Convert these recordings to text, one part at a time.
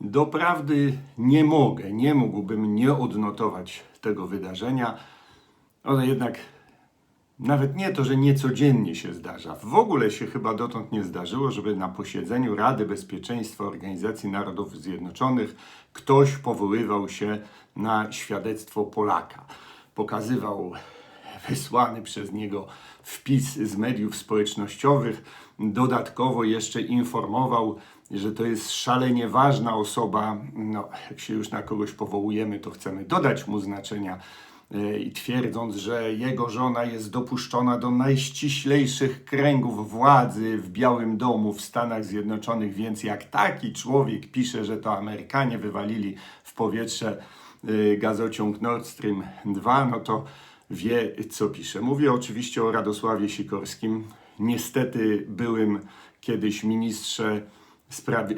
Doprawdy nie mogę, nie mógłbym nie odnotować tego wydarzenia, ale jednak nawet nie to, że niecodziennie się zdarza. W ogóle się chyba dotąd nie zdarzyło, żeby na posiedzeniu Rady Bezpieczeństwa Organizacji Narodów Zjednoczonych ktoś powoływał się na świadectwo Polaka. Pokazywał wysłany przez niego wpis z mediów społecznościowych. Dodatkowo jeszcze informował, że to jest szalenie ważna osoba. No, jak się już na kogoś powołujemy, to chcemy dodać mu znaczenia. E, I twierdząc, że jego żona jest dopuszczona do najściślejszych kręgów władzy w Białym Domu w Stanach Zjednoczonych, więc jak taki człowiek pisze, że to Amerykanie wywalili w powietrze y, gazociąg Nord Stream 2, no to wie, co pisze. Mówię oczywiście o Radosławie Sikorskim, niestety byłym kiedyś ministrze, y,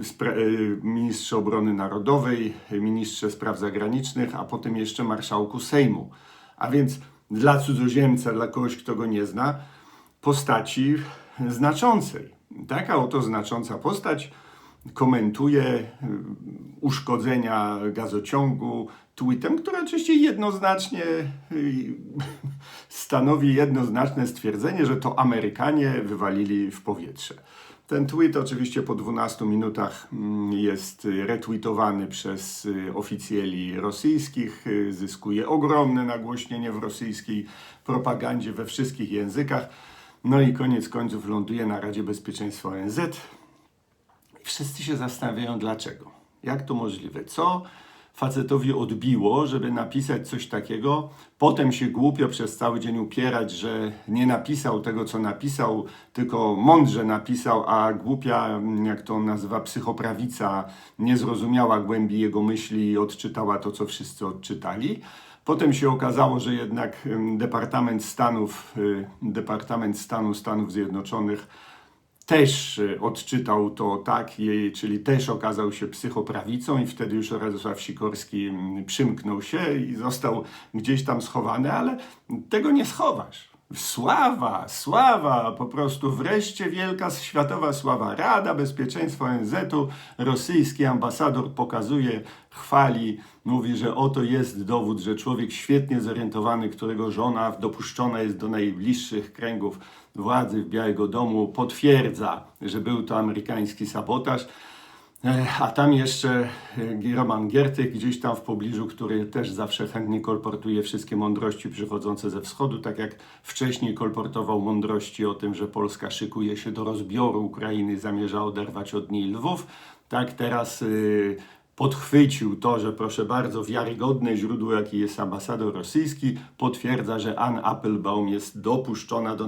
y, spra, y, ministrze obrony narodowej, ministrze spraw zagranicznych, a potem jeszcze marszałku Sejmu. A więc dla cudzoziemca, dla kogoś, kto go nie zna, postaci znaczącej. Taka oto znacząca postać komentuje uszkodzenia gazociągu tweetem, który oczywiście jednoznacznie stanowi jednoznaczne stwierdzenie, że to Amerykanie wywalili w powietrze. Ten tweet oczywiście po 12 minutach mm, jest retweetowany przez y, oficjeli rosyjskich, y, zyskuje ogromne nagłośnienie w rosyjskiej propagandzie we wszystkich językach. No i koniec końców ląduje na Radzie Bezpieczeństwa ONZ. Wszyscy się zastanawiają dlaczego. Jak to możliwe? Co facetowi odbiło, żeby napisać coś takiego, potem się głupio przez cały dzień upierać, że nie napisał tego, co napisał, tylko mądrze napisał, a głupia, jak to nazywa, psychoprawica, nie zrozumiała głębi jego myśli i odczytała to, co wszyscy odczytali. Potem się okazało, że jednak Departament Stanów, y, Departament Stanu Stanów Zjednoczonych też y, odczytał to tak, czyli też okazał się psychoprawicą i wtedy już Radosław Sikorski mm, przymknął się i został gdzieś tam schowany, ale tego nie schowasz. Sława, sława, po prostu wreszcie wielka światowa sława. Rada Bezpieczeństwa ONZ-u, rosyjski ambasador pokazuje, chwali, mówi, że oto jest dowód, że człowiek świetnie zorientowany, którego żona dopuszczona jest do najbliższych kręgów władzy w Białego Domu, potwierdza, że był to amerykański sabotaż. E, A tam jeszcze e, Roman Giertych gdzieś tam w pobliżu, który też zawsze chętnie kolportuje wszystkie mądrości przychodzące ze wschodu, tak jak wcześniej kolportował mądrości o tym, że Polska szykuje się do rozbioru Ukrainy, zamierza oderwać od niej Lwów. Tak teraz y, podchwycił to, że proszę bardzo, wiarygodne źródło, jaki jest ambasador rosyjski, potwierdza, że Ann Applebaum jest dopuszczona do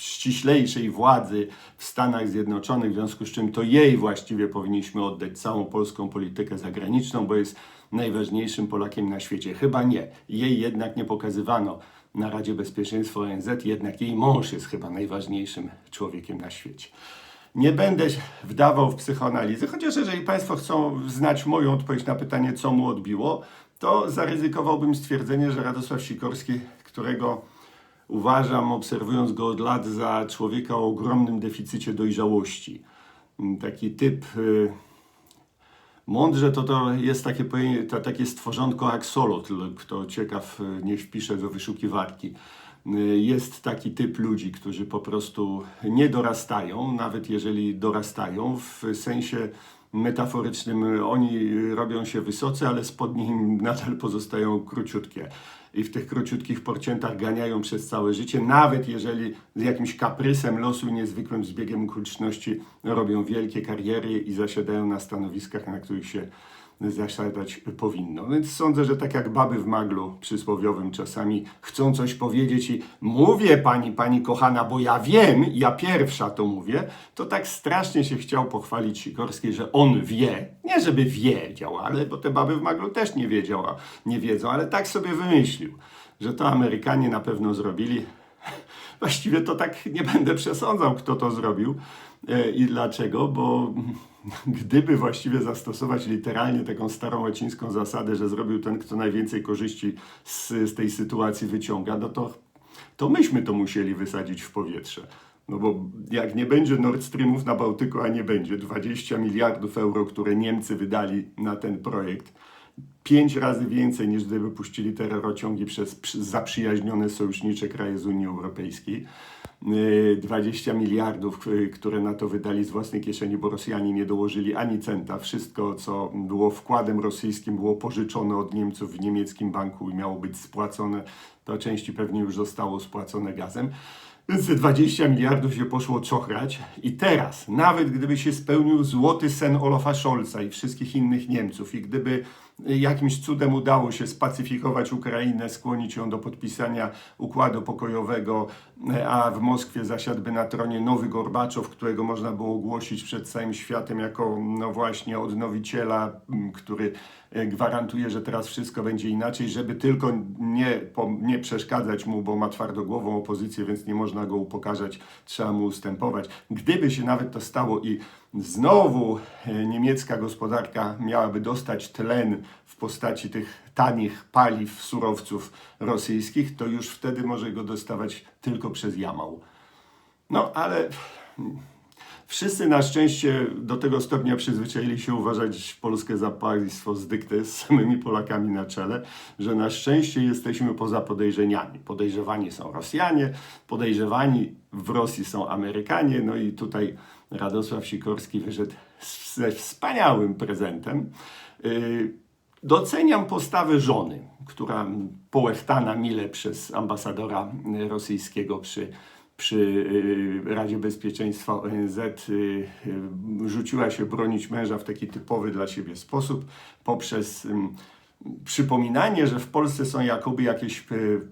najściślejszej władzy w Stanach Zjednoczonych, w związku z czym to jej właściwie powinniśmy oddać całą polską politykę zagraniczną, bo jest najważniejszym Polakiem na świecie. Chyba nie. Jej jednak nie pokazywano na Radzie Bezpieczeństwa ONZ, jednak jej mąż jest chyba najważniejszym człowiekiem na świecie. Nie będę wdawał w psychoanalizę, chociaż jeżeli Państwo chcą znać moją odpowiedź na pytanie, co mu odbiło, to zaryzykowałbym stwierdzenie, że Radosław Sikorski, którego uważam, obserwując go od lat, za człowieka o ogromnym deficycie dojrzałości. Taki typ. y, Mądrze to, to jest takie, to, takie stworzonko axolotl. Kto ciekaw, y, niech wpisze do wyszukiwarki. Y, Jest taki typ ludzi, którzy po prostu nie dorastają, nawet jeżeli dorastają, w sensie metaforycznym oni robią się wysocy, ale spodnie im nadal pozostają króciutkie. I w tych króciutkich porciętach ganiają przez całe życie, nawet jeżeli z jakimś kaprysem losu i niezwykłym zbiegiem okoliczności robią wielkie kariery i zasiadają na stanowiskach, na których się zasiadać powinno. Więc sądzę, że tak jak baby w maglu przysłowiowym czasami chcą coś powiedzieć i mówię pani, pani kochana, bo ja wiem, ja pierwsza to mówię, to tak strasznie się chciał pochwalić Sikorskiej, że on wie. Nie żeby wiedział, ale bo te baby w maglu też nie wiedział, a nie wiedzą, ale tak sobie wymyślił, że to Amerykanie na pewno zrobili. Właściwie to tak nie będę przesądzał, kto to zrobił e, i dlaczego, bo gdyby właściwie zastosować literalnie taką starą łacińską zasadę, że zrobił ten, kto najwięcej korzyści z, z tej sytuacji wyciąga, no to, to myśmy to musieli wysadzić w powietrze. No bo jak nie będzie Nord Streamów na Bałtyku, a nie będzie 20 miliardów euro, które Niemcy wydali na ten projekt, pięć razy więcej niż gdyby puścili te przez przy- zaprzyjaźnione sojusznicze kraje z Unii Europejskiej. Yy, 20 miliardów, yy, które na to wydali z własnej kieszeni, bo Rosjanie nie dołożyli ani centa. Wszystko, co było wkładem rosyjskim, było pożyczone od Niemców w niemieckim banku i miało być spłacone. To części pewnie już zostało spłacone gazem. Więc te 20 miliardów się poszło czochrać i teraz, nawet gdyby się spełnił złoty sen Olafa Scholza i wszystkich innych Niemców i gdyby jakimś cudem udało się spacyfikować Ukrainę, skłonić ją do podpisania układu pokojowego, a w Moskwie zasiadłby na tronie nowy Gorbaczow, którego można było ogłosić przed całym światem jako no właśnie odnowiciela, który e, gwarantuje, że teraz wszystko będzie inaczej, żeby tylko nie, nie przeszkadzać mu, bo ma twardogłową opozycję, więc nie można go upokarzać, trzeba mu ustępować. Gdyby się nawet to stało i znowu e, niemiecka gospodarka miałaby dostać tlen w postaci tych tanich paliw, surowców rosyjskich, to już wtedy może go dostawać tylko przez Jamał. No ale wszyscy na szczęście do tego stopnia przyzwyczaili się uważać Polskę za państwo z z samymi Polakami na czele, że na szczęście jesteśmy poza podejrzeniami. Podejrzewani są Rosjanie, podejrzewani w Rosji są Amerykanie, no i tutaj Radosław Sikorski wyszedł ze wspaniałym prezentem. Yy, Doceniam postawę żony, która połechtana mile przez ambasadora rosyjskiego przy, przy y, Radzie Bezpieczeństwa ONZ y, y, rzuciła się bronić męża w taki typowy dla siebie sposób poprzez przypominanie, że w Polsce są jakoby jakieś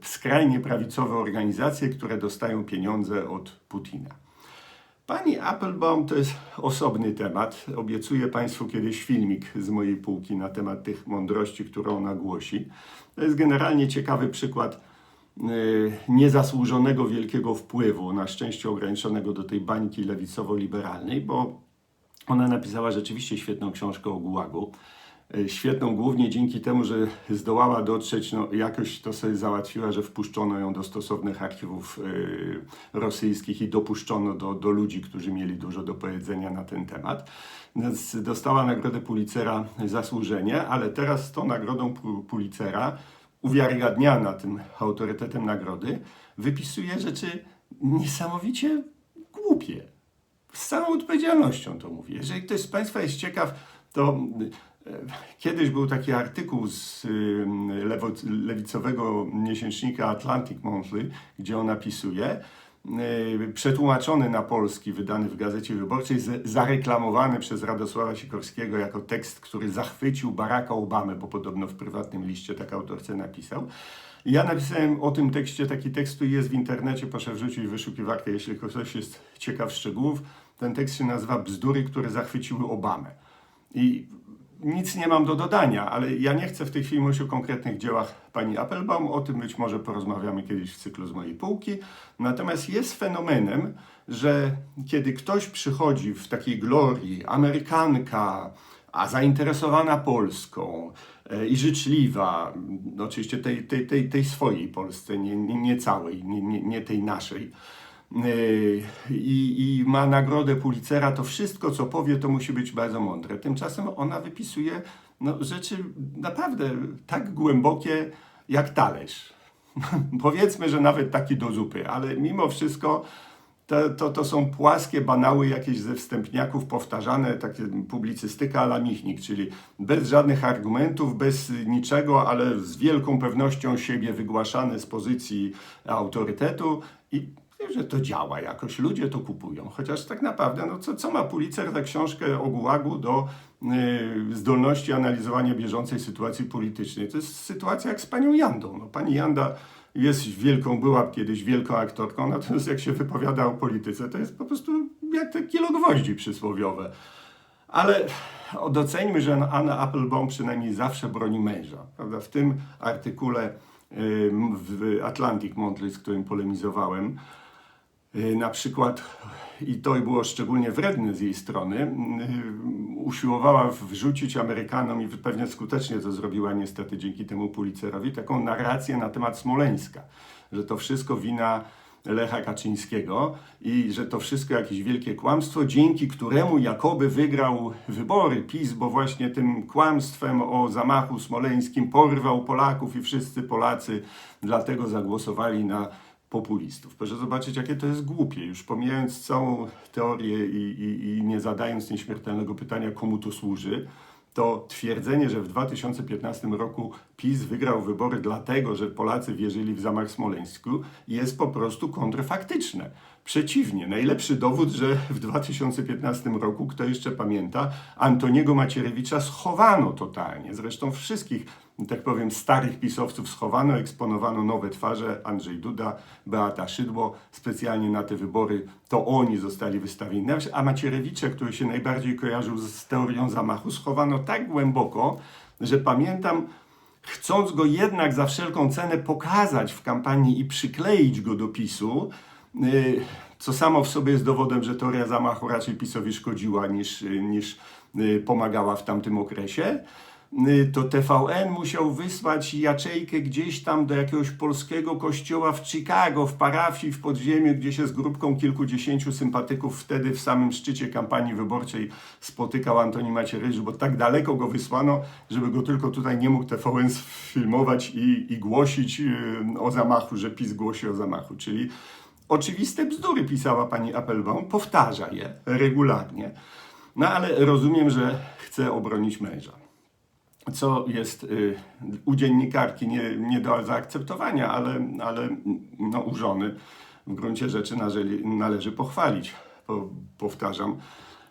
skrajnie prawicowe organizacje, które dostają pieniądze od Putina. Pani Applebaum to jest osobny temat. Obiecuję Państwu kiedyś filmik z mojej półki na temat tych mądrości, które ona głosi. To jest generalnie ciekawy przykład y, niezasłużonego wielkiego wpływu, na szczęście ograniczonego do tej bańki lewicowo-liberalnej, bo ona napisała rzeczywiście świetną książkę o Gułagu. Y, Świetną głównie dzięki temu, że zdołała dotrzeć, no jakoś to sobie załatwiła, że wpuszczono ją do stosownych archiwów y, rosyjskich i dopuszczono do, do ludzi, którzy mieli dużo do powiedzenia na ten temat. Więc dostała nagrodę Pulitzera zasłużenie, ale teraz z tą nagrodą Pu- Pulitzera, uwiarygadniana tym autorytetem nagrody, wypisuje rzeczy niesamowicie głupie z całą odpowiedzialnością to mówię. Jeżeli ktoś z Państwa jest ciekaw, to e, kiedyś był taki artykuł z lewo, lewicowego miesięcznika Atlantic Monthly, gdzie on napisuje, y, przetłumaczony na polski, wydany w Gazecie Wyborczej, zareklamowany przez Radosława Sikorskiego jako tekst, który zachwycił Baracka Obamy, bo podobno w prywatnym liście tak autorce napisał. Ja napisałem o tym tekście, taki tekst tu jest w internecie, proszę wrzucić wyszukiwarkę, jeśli ktoś jest ciekaw szczegółów. Ten tekst się nazywa Bzdury, które zachwyciły Obamę. I nic nie mam do dodania, ale ja nie chcę w tej chwili mówić o konkretnych dziełach pani Applebaum, o tym być może porozmawiamy kiedyś w cyklu z mojej półki. Natomiast jest fenomenem, że kiedy ktoś przychodzi w takiej glorii, Amerykanka, a zainteresowana Polską e, i życzliwa, oczywiście tej, tej, tej, tej swojej Polsce, nie, nie, nie całej, nie, nie, nie tej naszej, i, i ma nagrodę Pulitzera, to wszystko, co powie, to musi być bardzo mądre. Tymczasem ona wypisuje no, rzeczy naprawdę tak głębokie jak talerz. Powiedzmy, że nawet taki do zupy, ale mimo wszystko to, to, to są płaskie banały jakieś ze wstępniaków powtarzane, takie publicystyka ala Michnik, czyli bez żadnych argumentów, bez niczego, ale z wielką pewnością siebie wygłaszane z pozycji autorytetu i że to działa jakoś, ludzie to kupują. Chociaż tak naprawdę, no co, co ma Pulitzer za książkę o Gułagu do y, zdolności analizowania bieżącej sytuacji politycznej? To jest sytuacja jak z panią Jandą. No, pani Janda jest wielką, była kiedyś wielką aktorką, natomiast jak się wypowiada o polityce, to jest po prostu jak te kilo gwoździ przysłowiowe. Ale doceńmy, że Anna Applebaum przynajmniej zawsze broni męża. Prawda? W tym artykule ym, w Atlantic Monthly, z którym polemizowałem, y, na przykład, i to było szczególnie wredne z jej strony, y, usiłowała wrzucić Amerykanom i pewnie skutecznie to zrobiła niestety dzięki temu Pulitzerowi, taką narrację na temat Smoleńska, że to wszystko wina Lecha Kaczyńskiego i że to wszystko jakieś wielkie kłamstwo, dzięki któremu jakoby wygrał wybory PiS, bo właśnie tym kłamstwem o zamachu smoleńskim porwał Polaków i wszyscy Polacy dlatego zagłosowali na populistów. Proszę zobaczyć, jakie to jest głupie. Już pomijając całą teorię i, i, i nie zadając nieśmiertelnego pytania, komu to służy, to twierdzenie, że w 2015 roku PiS wygrał wybory dlatego, że Polacy wierzyli w zamach smoleńsku, jest po prostu kontrfaktyczne. Przeciwnie, najlepszy dowód, że w 2015 roku, kto jeszcze pamięta, Antoniego Macierewicza schowano totalnie. Zresztą wszystkich, tak powiem, starych pisowców schowano, eksponowano nowe twarze. Andrzej Duda, Beata Szydło, specjalnie na te wybory to oni zostali wystawieni. A Macierewicza, który się najbardziej kojarzył z teorią zamachu, schowano tak głęboko, że pamiętam, chcąc go jednak za wszelką cenę pokazać w kampanii i przykleić go do PiSu, co samo w sobie jest dowodem, że teoria zamachu raczej PiSowi szkodziła niż, niż y, pomagała w tamtym okresie, y, to TVN musiał wysłać jaczejkę gdzieś tam do jakiegoś polskiego kościoła w Chicago, w parafii, w podziemiu, gdzie się z grupką kilkudziesięciu sympatyków wtedy w samym szczycie kampanii wyborczej spotykał Antoni Macierewicz, bo tak daleko go wysłano, żeby go tylko tutaj nie mógł TVN filmować i, i głosić o zamachu, że PiS głosi o zamachu, czyli oczywiste bzdury pisała pani Appelbaum, powtarza je regularnie. No ale rozumiem, że chce obronić męża. Co jest y, u dziennikarki nie, nie do zaakceptowania, ale, ale no, u żony w gruncie rzeczy należy, należy pochwalić. Po, powtarzam,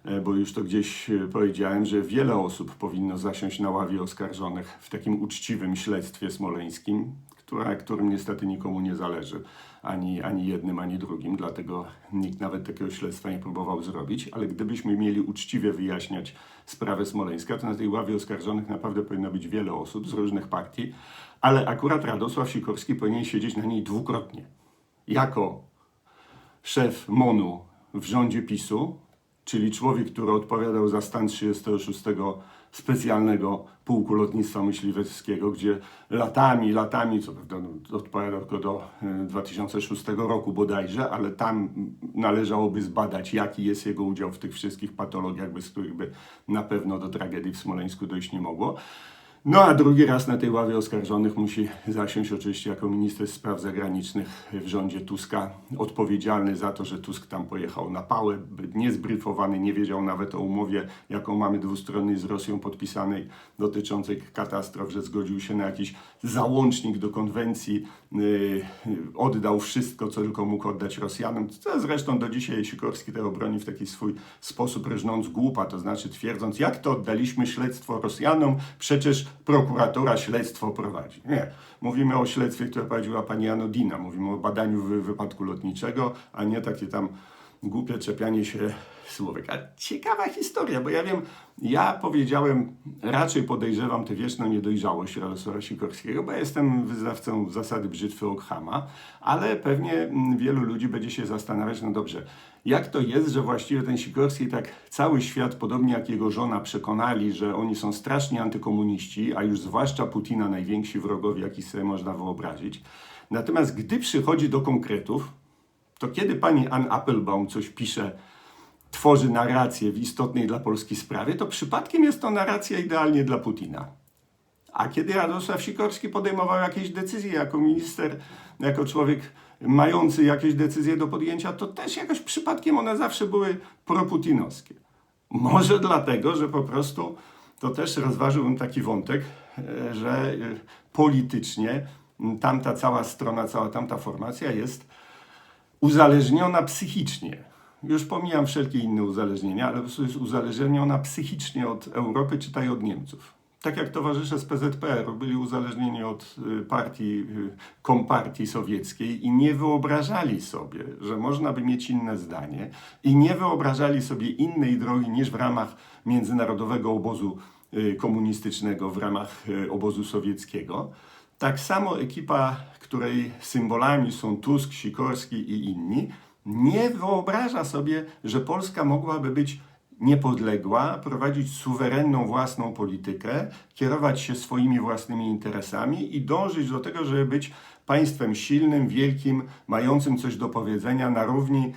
e, bo już to gdzieś e, powiedziałem, że wiele osób powinno zasiąść na ławie oskarżonych w takim uczciwym śledztwie smoleńskim, która, którym niestety nikomu nie zależy, ani, ani jednym, ani drugim, dlatego nikt nawet takiego śledztwa nie próbował zrobić, ale gdybyśmy mieli uczciwie wyjaśniać sprawę Smoleńska, to na tej ławie oskarżonych naprawdę powinno być wiele osób z różnych partii, ale akurat Radosław Sikorski powinien siedzieć na niej dwukrotnie. Jako szef MONU w rządzie PiSu, czyli człowiek, który odpowiadał za stan 36 specjalnego pułku lotnictwa myśliweckiego, gdzie latami, latami, co prawda no, odpowiadał tylko do 2006 e, roku bodajże, ale tam należałoby zbadać, jaki jest jego udział w tych wszystkich patologiach, bez których by na pewno do tragedii w Smoleńsku dojść nie mogło. No a drugi raz na tej ławie oskarżonych musi zasiąść oczywiście jako minister spraw zagranicznych w rządzie Tuska, odpowiedzialny za to, że Tusk tam pojechał na pałę, niezbryfowany, nie wiedział nawet o umowie, jaką mamy dwustronnej z Rosją podpisanej dotyczącej katastrof, że zgodził się na jakiś załącznik do konwencji, yy, oddał wszystko, co tylko mógł oddać Rosjanom. Co zresztą do dzisiaj Sikorski tego broni w taki swój sposób, rżnąc głupa, to znaczy twierdząc, jak to oddaliśmy śledztwo Rosjanom, przecież prokuratura śledztwo prowadzi. Nie. Mówimy o śledztwie, które prowadziła pani Anodina. Mówimy o badaniu wy wypadku lotniczego, a nie takie tam głupie czepianie się słówek. A ciekawa historia, bo ja wiem, ja powiedziałem, raczej podejrzewam tę wieczną niedojrzałość Radosława Sikorskiego, bo ja jestem wyznawcą zasady brzytwy Okhama, ale pewnie mm, wielu ludzi będzie się zastanawiać, no dobrze, jak to jest, że właściwie ten Sikorski tak cały świat, podobnie jak jego żona, przekonali, że oni są strasznie antykomuniści, a już zwłaszcza Putina najwięksi wrogowie, jaki sobie można wyobrazić. Natomiast gdy przychodzi do konkretów, to kiedy pani Ann Applebaum coś pisze, tworzy narrację w istotnej dla Polski sprawie, to przypadkiem jest to narracja idealnie dla Putina. A kiedy Radosław Sikorski podejmował jakieś decyzje jako minister, jako człowiek mający jakieś decyzje do podjęcia, to też jakoś przypadkiem one zawsze były proputinowskie. Może dlatego, że po prostu to też rozważyłbym taki wątek, e, że e, politycznie tamta cała strona, cała tamta formacja jest uzależniona psychicznie. Już pomijam wszelkie inne uzależnienia, ale jest uzależniona psychicznie od Europy, czytaj od Niemców. Tak jak towarzysze z PZPR byli uzależnieni od y, partii, y, kompartii sowieckiej i nie wyobrażali sobie, że można by mieć inne zdanie i nie wyobrażali sobie innej drogi niż w ramach międzynarodowego obozu y, komunistycznego, w ramach obozu sowieckiego. Tak samo ekipa, której symbolami są Tusk, Sikorski i inni, nie wyobraża sobie, że Polska mogłaby być niepodległa, prowadzić suwerenną własną politykę, kierować się swoimi własnymi interesami i dążyć do tego, żeby być państwem silnym, wielkim, mającym coś do powiedzenia na równi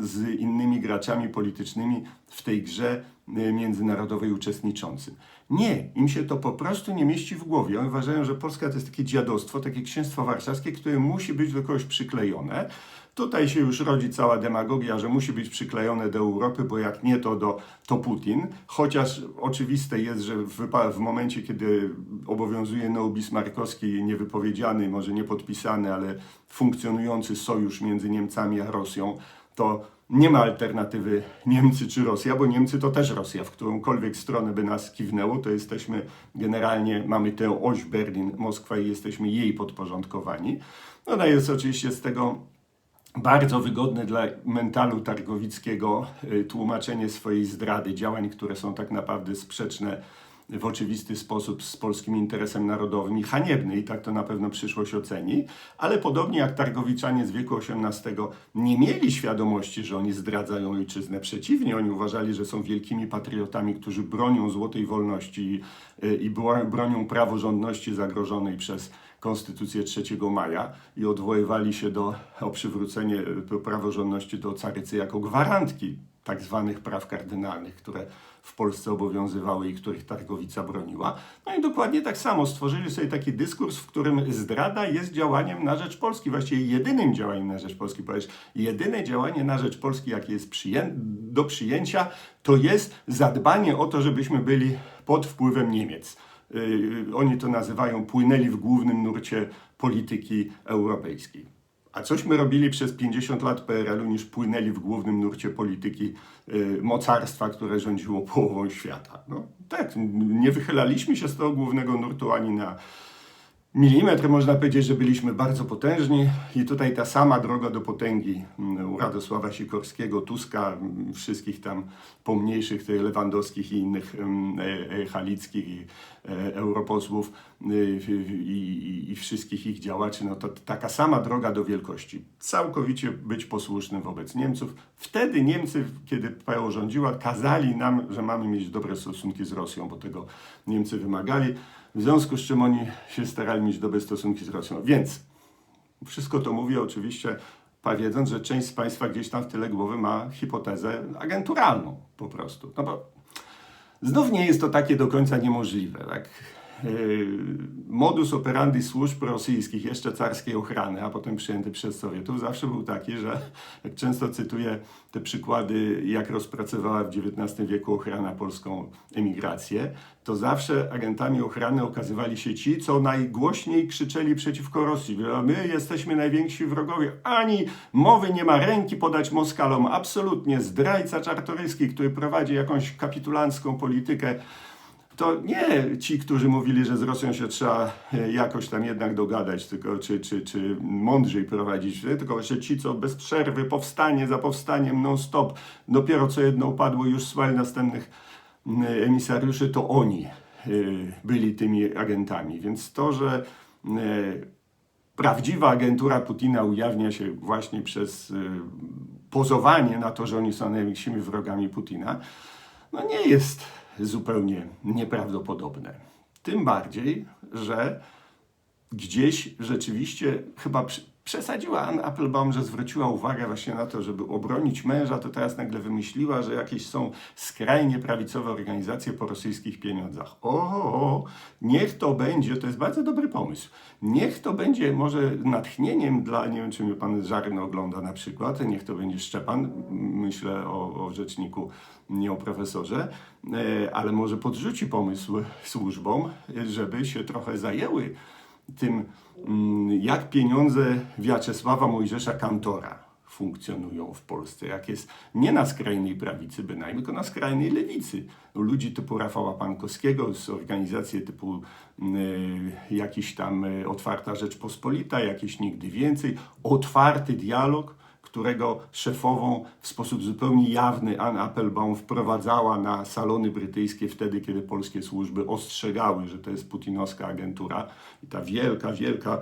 z innymi graczami politycznymi w tej grze y, międzynarodowej uczestniczącym. Nie, im się to po prostu nie mieści w głowie. Oni uważają, że Polska to jest takie dziadostwo, takie księstwo warszawskie, które musi być do kogoś przyklejone. Tutaj się już rodzi cała demagogia, że musi być przyklejone do Europy, bo jak nie to do, to Putin. Chociaż oczywiste jest, że w, w momencie, kiedy obowiązuje neobismarkowski, niewypowiedziany, może nie podpisany, ale funkcjonujący sojusz między Niemcami a Rosją, to nie ma alternatywy Niemcy czy Rosja, bo Niemcy to też Rosja. W którąkolwiek stronę by nas kiwnęło, to jesteśmy generalnie, mamy tę oś Berlin-Moskwa i jesteśmy jej podporządkowani. No jest oczywiście z tego bardzo wygodne dla mentalu targowickiego y, tłumaczenie swojej zdrady, działań, które są tak naprawdę sprzeczne w oczywisty sposób z polskim interesem narodowym i haniebny, i tak to na pewno przyszłość oceni, ale podobnie jak targowiczanie z wieku XVIII nie mieli świadomości, że oni zdradzają ojczyznę. Przeciwnie, oni uważali, że są wielkimi patriotami, którzy bronią złotej wolności i, i bro- bronią praworządności zagrożonej przez Konstytucję 3 maja i odwoływali się do, o przywrócenie e, praworządności do carycy jako gwarantki tak zwanych praw kardynalnych, które w Polsce obowiązywały i których Targowica broniła. No i dokładnie tak samo stworzyli sobie taki dyskurs, w którym zdrada jest działaniem na rzecz Polski, właściwie jedynym działaniem na rzecz Polski. Powiesz, jedyne działanie na rzecz Polski, jakie jest przyję do przyjęcia, to jest zadbanie o to, żebyśmy byli pod wpływem Niemiec. Yy, oni to nazywają, płynęli w głównym nurcie polityki europejskiej. A cośmy robili przez 50 lat PRL-u, niż płynęli w głównym nurcie polityki yy, mocarstwa, które rządziło połową świata. No tak, nie wychylaliśmy się z tego głównego nurtu ani na milimetr. Można powiedzieć, że byliśmy bardzo potężni i tutaj ta sama droga do potęgi mm, u Radosława Sikorskiego, Tuska, mm, wszystkich tam pomniejszych, tych Lewandowskich i innych mm, e, e, halickich i e, europosłów y, i, i, wszystkich ich działaczy, no to taka sama droga do wielkości. Całkowicie być posłusznym wobec Niemców. Wtedy Niemcy, kiedy PO rządziła, kazali nam, że mamy mieć dobre stosunki z Rosją, bo tego Niemcy wymagali. W związku z czym oni się starali mieć dobre stosunki z Rosją. Więc wszystko to mówię oczywiście, wiedząc, że część z Państwa gdzieś tam w tyle głowy ma hipotezę agenturalną po prostu. No bo znów nie jest to takie do końca niemożliwe. Tak? Yy, Modus operandi służb rosyjskich, jeszcze carskiej ochrany, a potem przyjęty przez Sowietów, zawsze był taki, że jak często cytuję te przykłady, jak rozpracowała w XIX wieku ochrana polską emigrację, to zawsze agentami ochrany okazywali się ci, co najgłośniej krzyczeli przeciwko Rosji. My jesteśmy najwięksi wrogowie. Ani mowy nie ma ręki podać Moskalom. Absolutnie zdrajca czartoryski, który prowadzi jakąś kapitulancką politykę to nie ci, którzy mówili, że z Rosją się trzeba e, jakoś tam jednak dogadać, tylko czy, czy, czy mądrzej prowadzić, tylko właśnie ci, co bez przerwy, powstanie za powstaniem, non-stop, dopiero co jedno upadło, już słali następnych emisariuszy, to oni y, byli tymi agentami. Więc to, że y, prawdziwa agentura Putina ujawnia się właśnie przez pozowanie na to, że oni są największymi wrogami Putina, no nie jest zupełnie nieprawdopodobne. Tym bardziej, że gdzieś rzeczywiście chyba przesadziła Ann Applebaum, że zwróciła uwagę właśnie na to, żeby obronić męża, to teraz nagle wymyśliła, że jakieś są skrajnie prawicowe organizacje po rosyjskich pieniądzach. O, o, niech to będzie, to jest bardzo dobry pomysł. Niech to będzie może natchnieniem dla, nie wiem czy mnie pan Żarny ogląda na przykład, niech to będzie Szczepan, myślę o, o rzeczniku, nie o profesorze, e, ale może podrzuci pomysł służbom, żeby się trochę zajęły tym, mm, jak pieniądze Wiaczesława Mojżesza Kantora funkcjonują w Polsce, jak jest nie na skrajnej prawicy bynajmniej, tylko na skrajnej lewicy. Ludzi typu Rafała Pankowskiego z organizacji typu y, jakiś tam y, Otwarta Rzeczpospolita, jakieś nigdy więcej, otwarty dialog, którego szefową w sposób zupełnie jawny Ann Applebaum wprowadzała na salony brytyjskie wtedy, kiedy polskie służby ostrzegały, że to jest putinowska agentura. I ta wielka, wielka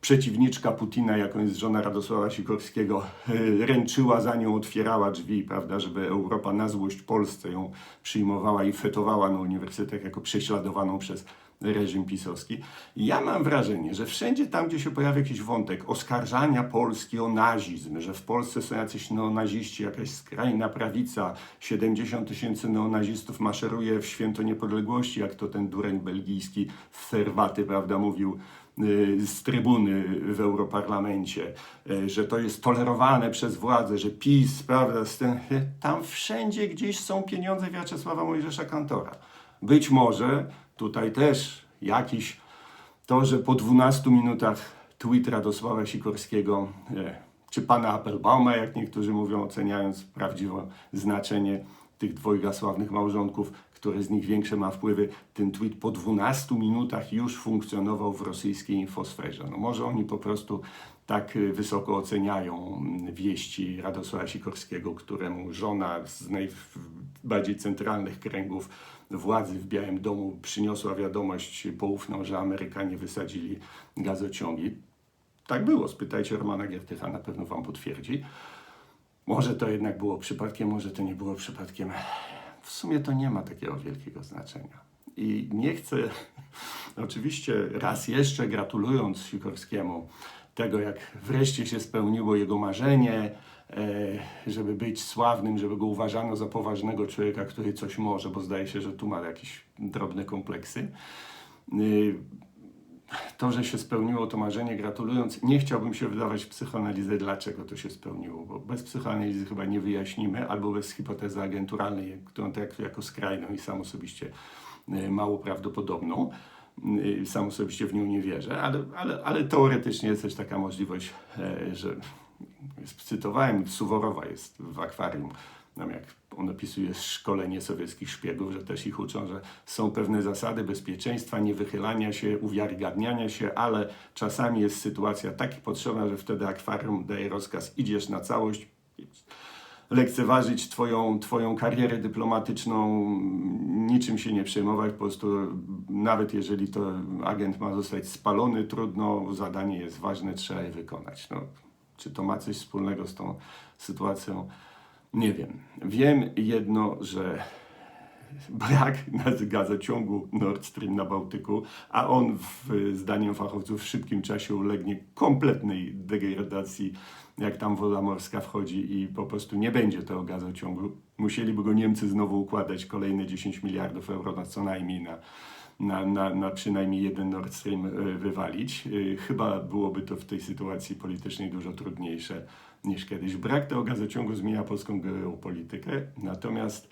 przeciwniczka Putina, jaką jest żona Radosława Sikorskiego, ręczyła za nią, otwierała drzwi, prawda, żeby Europa na złość Polsce ją przyjmowała i fetowała na uniwersytet jako prześladowaną przez reżim pisowski. Ja mam wrażenie, że wszędzie tam, gdzie się pojawia jakiś wątek oskarżania Polski o nazizm, że w Polsce są jacyś neonaziści, jakaś skrajna prawica, 70 tysięcy neonazistów maszeruje w święto niepodległości, jak to ten dureń belgijski Ferwaty, prawda, mówił y, z trybuny w Europarlamencie, y, że to jest tolerowane przez władzę, że PiS, prawda, tam wszędzie gdzieś są pieniądze Wiaczesława Mojżesza Kantora. Być może tutaj też jakiś to, że po 12 minutach tweet Radosława Sikorskiego, e, czy pana Appelbauma, jak niektórzy mówią, oceniając prawdziwe znaczenie tych dwojga sławnych małżonków, które z nich większe ma wpływy, ten tweet po 12 minutach już funkcjonował w rosyjskiej infosferze. No może oni po prostu tak y, wysoko oceniają mm, wieści Radosława Sikorskiego, któremu żona z najbardziej centralnych kręgów władzy w Białym Domu przyniosła wiadomość poufną, że Amerykanie wysadzili gazociągi. Tak było, spytajcie Romana Giertycha, na pewno wam potwierdzi. Może to jednak było przypadkiem, może to nie było przypadkiem. W sumie to nie ma takiego wielkiego znaczenia. I nie chcę, oczywiście raz jeszcze gratulując Sikorskiemu tego, jak wreszcie się spełniło jego marzenie, żeby być sławnym, żeby go uważano za poważnego człowieka, który coś może, bo zdaje się, że tu ma jakieś drobne kompleksy. Y, to, że się spełniło to marzenie, gratulując, nie chciałbym się wydawać w psychoanalizę, dlaczego to się spełniło, bo bez psychoanalizy chyba nie wyjaśnimy, albo bez hipotezy agenturalnej, którą traktuję jako skrajną i sam osobiście y, mało prawdopodobną. Sam osobiście w nią nie wierzę, ale, ale, ale teoretycznie jest też taka możliwość, e, że cytowałem, Suworowa jest w akwarium, tam jak on opisuje szkolenie sowieckich szpiegów, że też ich uczą, że są pewne zasady bezpieczeństwa, niewychylania się, uwiarygadniania się, ale czasami jest sytuacja tak potrzebna, że wtedy akwarium daje rozkaz, idziesz na całość, lekceważyć twoją, twoją karierę dyplomatyczną, niczym się nie przejmować, po prostu nawet jeżeli to agent ma zostać spalony, trudno, zadanie jest ważne, trzeba je wykonać. No, czy to ma coś wspólnego z tą sytuacją? Nie wiem. Wiem jedno, że brak na gazociągu Nord Stream na Bałtyku, a on w, zdaniem fachowców w szybkim czasie ulegnie kompletnej degradacji, jak tam woda morska wchodzi i po prostu nie będzie tego gazociągu. Musieliby go Niemcy znowu układać kolejne 10 miliardów euro na co najmniej na, na, na, na przynajmniej jeden Nord Stream y, wywalić. Y, Chyba byłoby to w tej sytuacji politycznej dużo trudniejsze niż kiedyś. Brak tego gazociągu zmienia polską geopolitykę, natomiast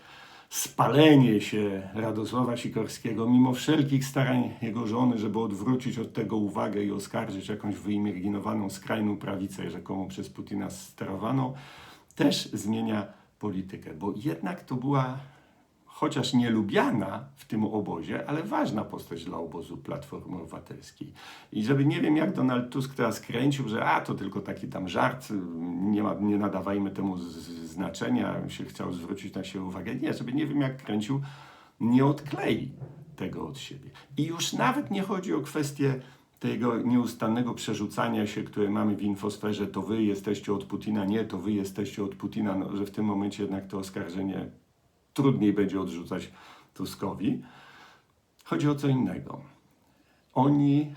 spalenie się Radosława Sikorskiego, mimo wszelkich starań jego żony, żeby odwrócić od tego uwagę i oskarżyć jakąś wyimaginowaną skrajną prawicę, rzekomo przez Putina sterowaną, też zmienia politykę, bo jednak to była chociaż nielubiana w tym obozie, ale ważna postać dla obozu Platformy Obywatelskiej. I żeby nie wiem, jak Donald Tusk teraz kręcił, że a to tylko taki tam żart, nie, ma, nie nadawajmy temu znaczenia, się chciał zwrócić na siebie uwagę. Nie, żeby nie wiem, jak kręcił, nie odklei tego od siebie. I już nawet nie chodzi o kwestię tego nieustannego przerzucania się, które mamy w infosferze, to wy jesteście od Putina, nie, to wy jesteście od Putina, no, że w tym momencie jednak to oskarżenie trudniej będzie odrzucać Tuskowi. Chodzi o co innego. Oni,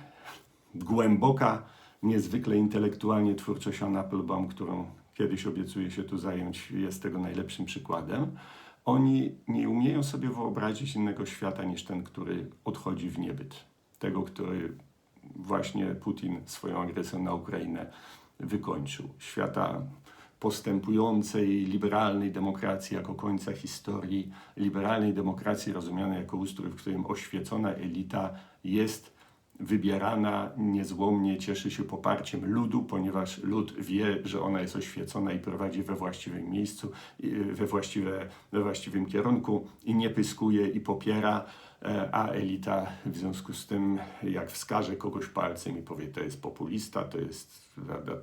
głęboka, niezwykle intelektualnie twórczość Anna Applebaum, którą kiedyś obiecuję się tu zająć, jest tego najlepszym przykładem. Oni nie umieją sobie wyobrazić innego świata niż ten, który odchodzi w niebyt. Tego, który właśnie Putin swoją agresją na Ukrainę wykończył. Świata postępującej liberalnej demokracji jako końca historii, liberalnej demokracji rozumianej jako ustrój, w którym oświecona elita jest wybierana niezłomnie, cieszy się poparciem ludu, ponieważ lud wie, że ona jest oświecona i prowadzi we właściwym miejscu, we, właściwe, we właściwym kierunku i nie pyskuje i popiera, e, a elita w związku z tym, jak wskaże kogoś palcem i powie, to jest populista, to jest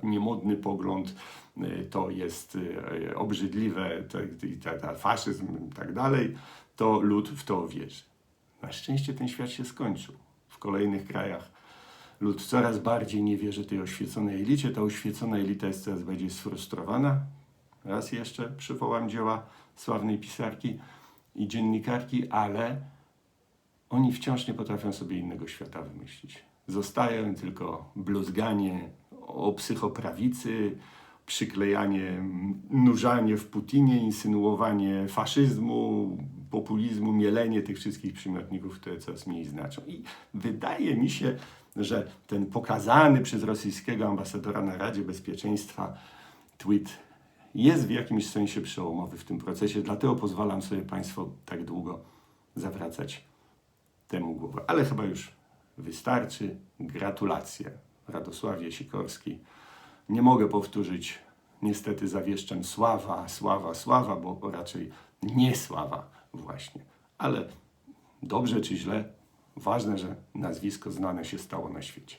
niemodny pogląd, e, to jest e, obrzydliwe, faszyzm i tak dalej, to lud w to wierzy. Na szczęście ten świat się skończył kolejnych krajach lud coraz bardziej nie wierzy tej oświeconej elicie. Ta oświecona elita jest coraz bardziej sfrustrowana. Raz jeszcze przywołam dzieła sławnej pisarki i dziennikarki, ale oni wciąż nie potrafią sobie innego świata wymyślić. Zostają tylko bluzganie o psychoprawicy, przyklejanie, nurzanie w Putinie, insynuowanie faszyzmu, populizmu, mielenie tych wszystkich przymiotników, które coraz mniej znaczą. I wydaje mi się, że ten pokazany przez rosyjskiego ambasadora na Radzie Bezpieczeństwa tweet jest w jakimś sensie przełomowy w tym procesie, dlatego pozwalam sobie Państwu tak długo zawracać temu głowę. Ale chyba już wystarczy. Gratulacje Radosławie Sikorski. Nie mogę powtórzyć, niestety zawieszczem sława, sława, sława, bo raczej nie sława właśnie. Ale dobrze czy źle, ważne, że nazwisko znane się stało na świecie.